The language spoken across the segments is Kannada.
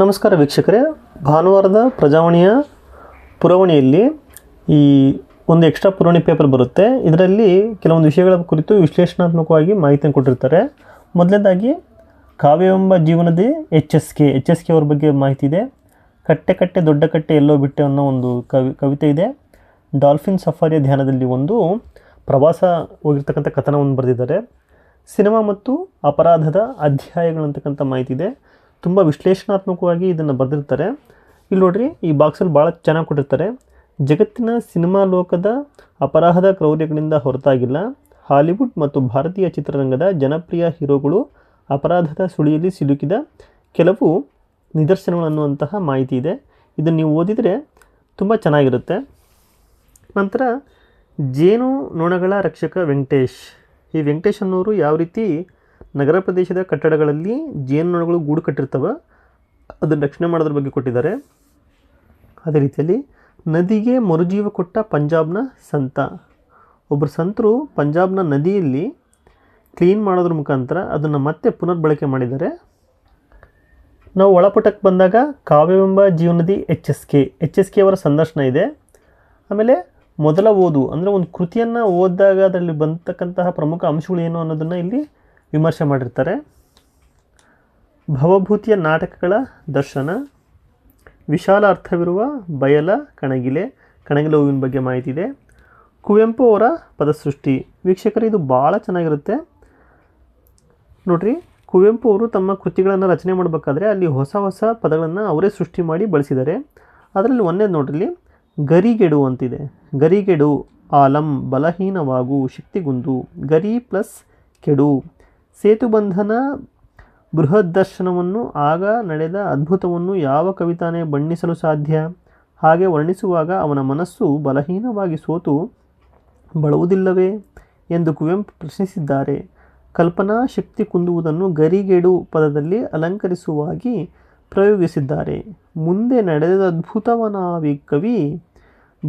ನಮಸ್ಕಾರ ವೀಕ್ಷಕರೇ. ಭಾನುವಾರದ ಪ್ರಜಾವಾಣಿಯ ಪುರವಣಿಯಲ್ಲಿ ಈ ಒಂದು ಎಕ್ಸ್ಟ್ರಾ ಪುರವಣಿ ಪೇಪರ್ ಬರುತ್ತೆ. ಇದರಲ್ಲಿ ಕೆಲವೊಂದು ವಿಷಯಗಳ ಕುರಿತು ವಿಶ್ಲೇಷಣಾತ್ಮಕವಾಗಿ ಮಾಹಿತಿಯನ್ನು ಕೊಟ್ಟಿರ್ತಾರೆ. ಮೊದಲನೇದಾಗಿ, ಕಾವ್ಯವೆಂಬ ಜೀವನದ H S K, H S K ಅವ್ರ ಬಗ್ಗೆ ಮಾಹಿತಿ ಇದೆ. ಕಟ್ಟೆ ಕಟ್ಟೆ, ದೊಡ್ಡ ಕಟ್ಟೆ, ಎಲ್ಲೋ ಬಿಟ್ಟೆ ಅನ್ನೋ ಒಂದು ಕವಿ, ಕವಿತೆ ಇದೆ. ಡಾಲ್ಫಿನ್ ಸಫಾರಿಯ ಧ್ಯಾನದಲ್ಲಿ ಒಂದು ಪ್ರವಾಸ ಹೋಗಿರ್ತಕ್ಕಂಥ ಕಥನವನ್ನು ಬರೆದಿದ್ದಾರೆ. ಸಿನಿಮಾ ಮತ್ತು ಅಪರಾಧದ ಅಧ್ಯಾಯಗಳು ಅಂತಕ್ಕಂಥ ಮಾಹಿತಿ ಇದೆ. ತುಂಬ ವಿಶ್ಲೇಷಣಾತ್ಮಕವಾಗಿ ಇದನ್ನು ಬರೆದಿರ್ತಾರೆ. ಇಲ್ಲಿ ನೋಡ್ರಿ, ಈ ಬಾಕ್ಸಲ್ಲಿ ಭಾಳ ಚೆನ್ನಾಗಿ ಕೊಟ್ಟಿರ್ತಾರೆ. ಜಗತ್ತಿನ ಸಿನಿಮಾ ಲೋಕದ ಅಪರಾಧ ಕ್ರೌರ್ಯಗಳಿಂದ ಹೊರತಾಗಿಲ್ಲ. ಹಾಲಿವುಡ್ ಮತ್ತು ಭಾರತೀಯ ಚಿತ್ರರಂಗದ ಜನಪ್ರಿಯ ಹೀರೋಗಳು ಅಪರಾಧದ ಸುಳಿಯಲ್ಲಿ ಸಿಲುಕಿದ ಕೆಲವು ನಿದರ್ಶನಗಳು ಅನ್ನುವಂತಹ ಮಾಹಿತಿ ಇದೆ. ಇದನ್ನು ನೀವು ಓದಿದರೆ ತುಂಬ ಚೆನ್ನಾಗಿರುತ್ತೆ. ನಂತರ, ಜೇನು ನೊಣಗಳ ರಕ್ಷಕ ವೆಂಕಟೇಶ್. ಈ ವೆಂಕಟೇಶ್ ಅನ್ನೋರು ಯಾವ ರೀತಿ ನಗರ ಪ್ರದೇಶದ ಕಟ್ಟಡಗಳಲ್ಲಿ ಜೇನುನೊಣಗಳು ಗೂಡು ಕಟ್ಟಿರ್ತವೆ. ಅದನ್ನು ರಕ್ಷಣೆ ಮಾಡೋದ್ರ ಬಗ್ಗೆ ಕೊಟ್ಟಿದ್ದಾರೆ. ಅದೇ ರೀತಿಯಲ್ಲಿ ನದಿಗೆ ಮರುಜೀವ ಕೊಟ್ಟ ಪಂಜಾಬ್ನ ಸಂತ. ಒಬ್ಬರು ಸಂತರು ಪಂಜಾಬ್ನ ನದಿಯಲ್ಲಿ ಕ್ಲೀನ್ ಮಾಡೋದ್ರ ಮುಖಾಂತರ ಅದನ್ನು ಮತ್ತೆ ಪುನರ್ಬಳಕೆ ಮಾಡಿದ್ದಾರೆ. ನಾವು ಒಳಪುಟಕ್ಕೆ ಬಂದಾಗ ಕಾವ್ಯವೆಂಬ ಜೀವನದಿ H S K, H S K ಅವರ ಸಂದರ್ಶನ ಇದೆ. ಆಮೇಲೆ ಮೊದಲ ಓದು ಅಂದರೆ ಒಂದು ಕೃತಿಯನ್ನು ಓದಿದಾಗ ಅದರಲ್ಲಿ ಬಂದತಕ್ಕಂತಹ ಪ್ರಮುಖ ಅಂಶಗಳು ಏನು ಅನ್ನೋದನ್ನು ಇಲ್ಲಿ ವಿಮರ್ಶೆ ಮಾಡಿರ್ತಾರೆ. ಭವಭೂತಿಯ ನಾಟಕಗಳ ದರ್ಶನ, ವಿಶಾಲ ಅರ್ಥವಿರುವ ಬಯಲ, ಕಣಗಿಲೆ ಕಣಗಿಲೆ ಹೂವಿನ ಬಗ್ಗೆ ಮಾಹಿತಿ ಇದೆ. ಕುವೆಂಪು ಅವರ ಪದಸೃಷ್ಟಿ, ವೀಕ್ಷಕರು ಇದು ಭಾಳ ಚೆನ್ನಾಗಿರುತ್ತೆ. ನೋಡ್ರಿ, ಕುವೆಂಪು ಅವರು ತಮ್ಮ ಕೃತಿಗಳನ್ನು ರಚನೆ ಮಾಡಬೇಕಾದ್ರೆ ಅಲ್ಲಿ ಹೊಸ ಹೊಸ ಪದಗಳನ್ನು ಅವರೇ ಸೃಷ್ಟಿ ಮಾಡಿ ಬಳಸಿದ್ದಾರೆ. ಅದರಲ್ಲಿ ಒಂದೇ ನೋಡ್ರಿ, ಗರಿಗೆಡು ಅಂತಿದೆ. ಗರಿಗೆಡು, ಆಲಂ, ಬಲಹೀನವಾಗು, ಶಕ್ತಿಗುಂದು, ಗರಿ ಪ್ಲಸ್ ಕೆಡು. ಸೇತುಬಂಧನ ಬೃಹದ್ದರ್ಶನವನ್ನು ಆಗ ನಡೆದ ಅದ್ಭುತವನ್ನು ಯಾವ ಕವಿತಾನೇ ಬಣ್ಣಿಸಲು ಸಾಧ್ಯ? ಹಾಗೆ ವರ್ಣಿಸುವಾಗ ಅವನ ಮನಸ್ಸು ಬಲಹೀನವಾಗಿ ಸೋತು ಬಳುವುದಿಲ್ಲವೇ ಎಂದು ಕುವೆಂಪು ಪ್ರಶ್ನಿಸಿದ್ದಾರೆ. ಕಲ್ಪನಾ ಶಕ್ತಿ ಕುಂದುವುದನ್ನು ಗರಿಗೆಡು ಪದದಲ್ಲಿ ಅಲಂಕರಿಸುವಾಗಿ ಪ್ರಯೋಗಿಸಿದ್ದಾರೆ. ಮುಂದೆ ನಡೆದ ಅದ್ಭುತವನಾವಿ ಕವಿ,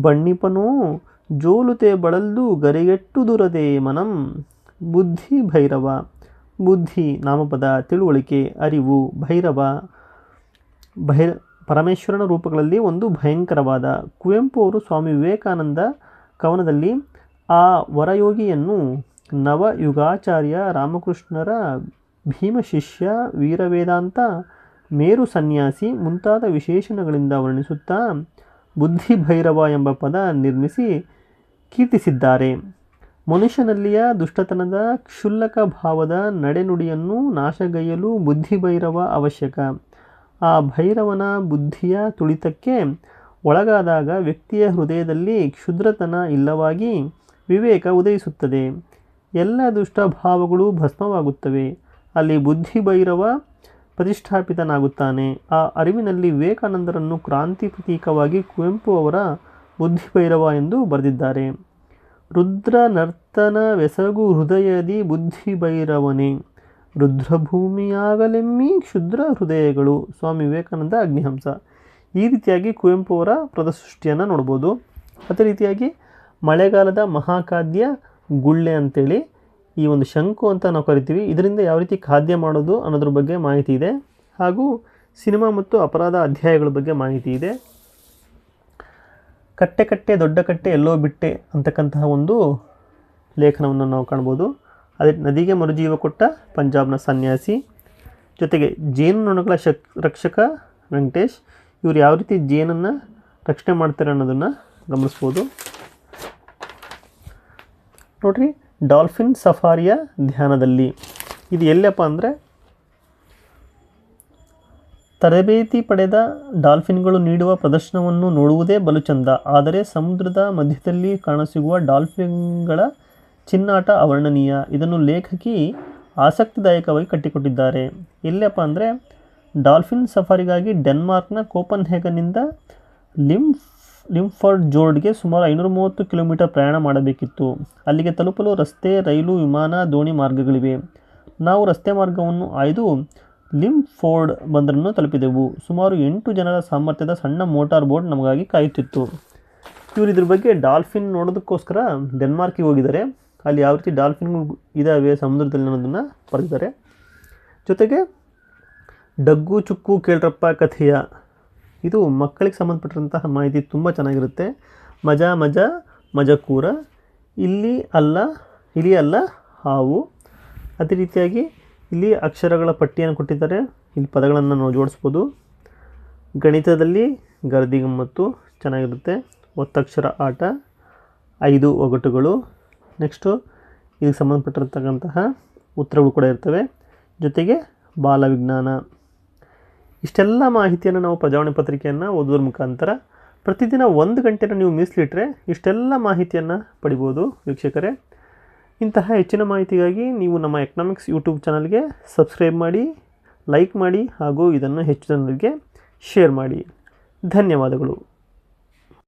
ಬಣ್ಣಿಪನೋ, ಜೋಲುತೆ ಬಳಲ್ದು ಗರಿಗೆಟ್ಟುದುರದೆ ಮನಂ ಬುದ್ಧಿ ಭೈರವ. ಬುದ್ಧಿ, ನಾಮಪದ, ತಿಳುವಳಿಕೆ, ಅರಿವು, ಭೈರವ, ಭೈ, ಪರಮೇಶ್ವರನ ರೂಪಗಳಲ್ಲಿ ಒಂದು ಭಯಂಕರವಾದ ಕುವೆಂಪು ಅವರು ಸ್ವಾಮಿ ವಿವೇಕಾನಂದ ಕವನದಲ್ಲಿ ಆ ವರಯೋಗಿಯನ್ನು ನವಯುಗಾಚಾರ್ಯ ರಾಮಕೃಷ್ಣರ ಭೀಮಶಿಷ್ಯ ವೀರವೇದಾಂತ ಮೇರು ಸನ್ಯಾಸಿ ಮುಂತಾದ ವಿಶೇಷಣಗಳಿಂದ ವರ್ಣಿಸುತ್ತಾ ಬುದ್ಧಿ ಭೈರವ ಎಂಬ ಪದ ನಿರ್ಮಿಸಿ ಕೀರ್ತಿಸಿದ್ದಾರೆ. ಮನುಷ್ಯನಲ್ಲಿಯ ದುಷ್ಟತನದ ಕ್ಷುಲ್ಲಕ ಭಾವದ ನಡೆನುಡಿಯನ್ನು ನಾಶಗೈಯಲು ಬುದ್ಧಿಭೈರವ ಅವಶ್ಯಕ. ಆ ಭೈರವನ ಬುದ್ಧಿಯ ತುಳಿತಕ್ಕೆ ಒಳಗಾದಾಗ ವ್ಯಕ್ತಿಯ ಹೃದಯದಲ್ಲಿ ಕ್ಷುದ್ರತನ ಇಲ್ಲವಾಗಿ ವಿವೇಕ ಉದಯಿಸುತ್ತದೆ. ಎಲ್ಲ ದುಷ್ಟ ಭಾವಗಳು ಭಸ್ಮವಾಗುತ್ತವೆ. ಅಲ್ಲಿ ಬುದ್ಧಿಭೈರವ ಪ್ರತಿಷ್ಠಾಪಿತನಾಗುತ್ತಾನೆ. ಆ ಅರಿವಿನಲ್ಲಿ ವಿವೇಕಾನಂದರನ್ನು ಕ್ರಾಂತಿ ಪ್ರತೀಕವಾಗಿ ಕುವೆಂಪು ಅವರ ಬುದ್ಧಿಭೈರವ ಎಂದು ಬರೆದಿದ್ದಾರೆ. ರುದ್ರ ನರ್ತನವೆಸಗು ಹೃದಯದಿ ಬುದ್ಧಿ ಭೈರವನೇ ರುದ್ರಭೂಮಿಯಾಗಲೆಮ್ಮಿ ಕ್ಷುದ್ರ ಹೃದಯಗಳು. ಸ್ವಾಮಿ ವಿವೇಕಾನಂದ ಅಗ್ನಿಹಂಸ. ಈ ರೀತಿಯಾಗಿ ಕುವೆಂಪು ಅವರ ಪದಸೃಷ್ಟಿಯನ್ನು ನೋಡ್ಬೋದು. ಅದೇ ರೀತಿಯಾಗಿ ಮಳೆಗಾಲದ ಮಹಾಖಾದ್ಯ ಗುಳ್ಳೆ ಅಂತೇಳಿ ಈ ಒಂದು ಶಂಕು ಅಂತ ನಾವು ಕರಿತೀವಿ. ಇದರಿಂದ ಯಾವ ರೀತಿ ಖಾದ್ಯ ಮಾಡೋದು ಅನ್ನೋದ್ರ ಬಗ್ಗೆ ಮಾಹಿತಿ ಇದೆ. ಹಾಗೂ ಸಿನಿಮಾ ಮತ್ತು ಅಪರಾಧ ಅಧ್ಯಾಯಗಳ ಬಗ್ಗೆ ಮಾಹಿತಿ ಇದೆ. ಕಟ್ಟೆ ಕಟ್ಟೆ, ದೊಡ್ಡ ಕಟ್ಟೆ, ಎಲ್ಲೋ ಬಿಟ್ಟೆ ಅಂತಕ್ಕಂತಹ ಒಂದು ಲೇಖನವನ್ನು ನಾವು ಕಾಣ್ಬೋದು. ಅದೇ ನದಿಗೆ ಮರುಜೀವ ಕೊಟ್ಟ ಪಂಜಾಬ್ನ ಸನ್ಯಾಸಿ. ಜೊತೆಗೆ ಜೇನುನೊಣಗಳ ಶಕ್, ರಕ್ಷಕ ವೆಂಕಟೇಶ್, ಇವರು ಯಾವ ರೀತಿ ಜೇನನ್ನು ರಕ್ಷಣೆ ಮಾಡ್ತಾರೆ ಅನ್ನೋದನ್ನು ಗಮನಿಸ್ಬೋದು. ನೋಡ್ರಿ, ಡಾಲ್ಫಿನ್ ಸಫಾರಿಯ ಧ್ಯಾನದಲ್ಲಿ. ಇದು ಎಲ್ಲಪ್ಪ ಅಂದರೆ ತರಬೇತಿ ಪಡೆದ ಡಾಲ್ಫಿನ್ಗಳು ನೀಡುವ ಪ್ರದರ್ಶನವನ್ನು ನೋಡುವುದೇ ಬಲು ಚಂದ ಆದರೆ ಸಮುದ್ರದ ಮಧ್ಯದಲ್ಲಿ ಕಾಣಸಿಗುವ ಡಾಲ್ಫಿನ್ಗಳ ಚಿನ್ನಾಟ ಅವರ್ಣನೀಯ. ಇದನ್ನು ಲೇಖಕಿ ಆಸಕ್ತಿದಾಯಕವಾಗಿ ಕಟ್ಟಿಕೊಟ್ಟಿದ್ದಾರೆ. ಎಲ್ಲಪ್ಪ ಅಂದರೆ, ಡಾಲ್ಫಿನ್ ಸಫಾರಿಗಾಗಿ ಡೆನ್ಮಾರ್ಕ್ನ ಕೋಪನ್ ಹೇಗನ್ನಿಂದ ಲಿಂಫ್ ಲಿಂಫರ್ಡ್ ಜೋರ್ಡ್ಗೆ ಸುಮಾರು ಐನೂರ ಮೂವತ್ತು ಕಿಲೋಮೀಟರ್ ಪ್ರಯಾಣ ಮಾಡಬೇಕಿತ್ತು. ಅಲ್ಲಿಗೆ ತಲುಪಲು ರಸ್ತೆ, ರೈಲು, ವಿಮಾನ, ದೋಣಿ ಮಾರ್ಗಗಳಿವೆ. ನಾವು ರಸ್ತೆ ಮಾರ್ಗವನ್ನು ಆಯ್ದು ಲಿಂಫೋರ್ಡ್ ಬಂದರನ್ನು ತಲುಪಿದೆವು. ಸುಮಾರು ಎಂಟು ಜನರ ಸಾಮರ್ಥ್ಯದ ಸಣ್ಣ ಮೋಟಾರ್ ಬೋಟ್ ನಮಗಾಗಿ ಕಾಯುತ್ತಿತ್ತು. ಇವರು ಇದ್ರ ಬಗ್ಗೆ ಡಾಲ್ಫಿನ್ ನೋಡೋದಕ್ಕೋಸ್ಕರ ಡೆನ್ಮಾರ್ಕಿಗೆ ಹೋಗಿದ್ದಾರೆ. ಅಲ್ಲಿ ಯಾವ ರೀತಿ ಡಾಲ್ಫಿನ್ಗಳು ಇದ್ದಾವೆ ಸಮುದ್ರದಲ್ಲಿ ಅನ್ನೋದನ್ನು ಬರೆದಿದ್ದಾರೆ. ಜೊತೆಗೆ ಡಗ್ಗು ಚುಕ್ಕು ಕೇಳ್ರಪ್ಪ ಕಥೆಯ. ಇದು ಮಕ್ಕಳಿಗೆ ಸಂಬಂಧಪಟ್ಟಂತಹ ಮಾಹಿತಿ ತುಂಬ ಚೆನ್ನಾಗಿರುತ್ತೆ. ಮಜಾ ಮಜಾ ಮಜಕೂರ ಇಲ್ಲಿ ಅಲ್ಲ ಇಲ್ಲಿ ಅಲ್ಲ ಹಾವು. ಅದೇ ರೀತಿಯಾಗಿ ಇಲ್ಲಿ ಅಕ್ಷರಗಳ ಪಟ್ಟಿಯನ್ನು ಕೊಟ್ಟಿದ್ದಾರೆ. ಇಲ್ಲಿ ಪದಗಳನ್ನು ನಾವು ಜೋಡಿಸ್ಬೋದು. ಗಣಿತದಲ್ಲಿ ಗರ್ದಿಗಮ್ಮತ್ತು ಚೆನ್ನಾಗಿರುತ್ತೆ. ಒತ್ತಕ್ಷರ ಆಟ, ಐದು ಒಗಟುಗಳು. ನೆಕ್ಸ್ಟು ಇದಕ್ಕೆ ಸಂಬಂಧಪಟ್ಟಿರ್ತಕ್ಕಂತಹ ಉತ್ತರಗಳು ಕೂಡ ಇರ್ತವೆ. ಜೊತೆಗೆ ಬಾಲವಿಜ್ಞಾನ. ಇಷ್ಟೆಲ್ಲ ಮಾಹಿತಿಯನ್ನು ನಾವು ಪ್ರಜಾವಣೆ ಪತ್ರಿಕೆಯನ್ನು ಓದೋದ್ರ ಮುಖಾಂತರ ಪ್ರತಿದಿನ ಒಂದು ಗಂಟೆನ ನೀವು ಮೀಸಲಿಟ್ಟರೆ ಇಷ್ಟೆಲ್ಲ ಮಾಹಿತಿಯನ್ನು ಪಡಿಬೋದು ವೀಕ್ಷಕರೇ. ಇಂತಹ ಹೆಚ್ಚಿನ ಮಾಹಿತಿಗಾಗಿ ನೀವು ನಮ್ಮ ಎಕನಾಮಿಕ್ಸ್ ಯೂಟ್ಯೂಬ್ ಚಾನಲ್ಗೆ ಸಬ್ಸ್ಕ್ರೈಬ್ ಮಾಡಿ ಲೈಕ್ ಮಾಡಿ ಹಾಗೂ ಇದನ್ನು ಹೆಚ್ಚು ಜನರಿಗೆ ಶೇರ್ ಮಾಡಿ. ಧನ್ಯವಾದಗಳು.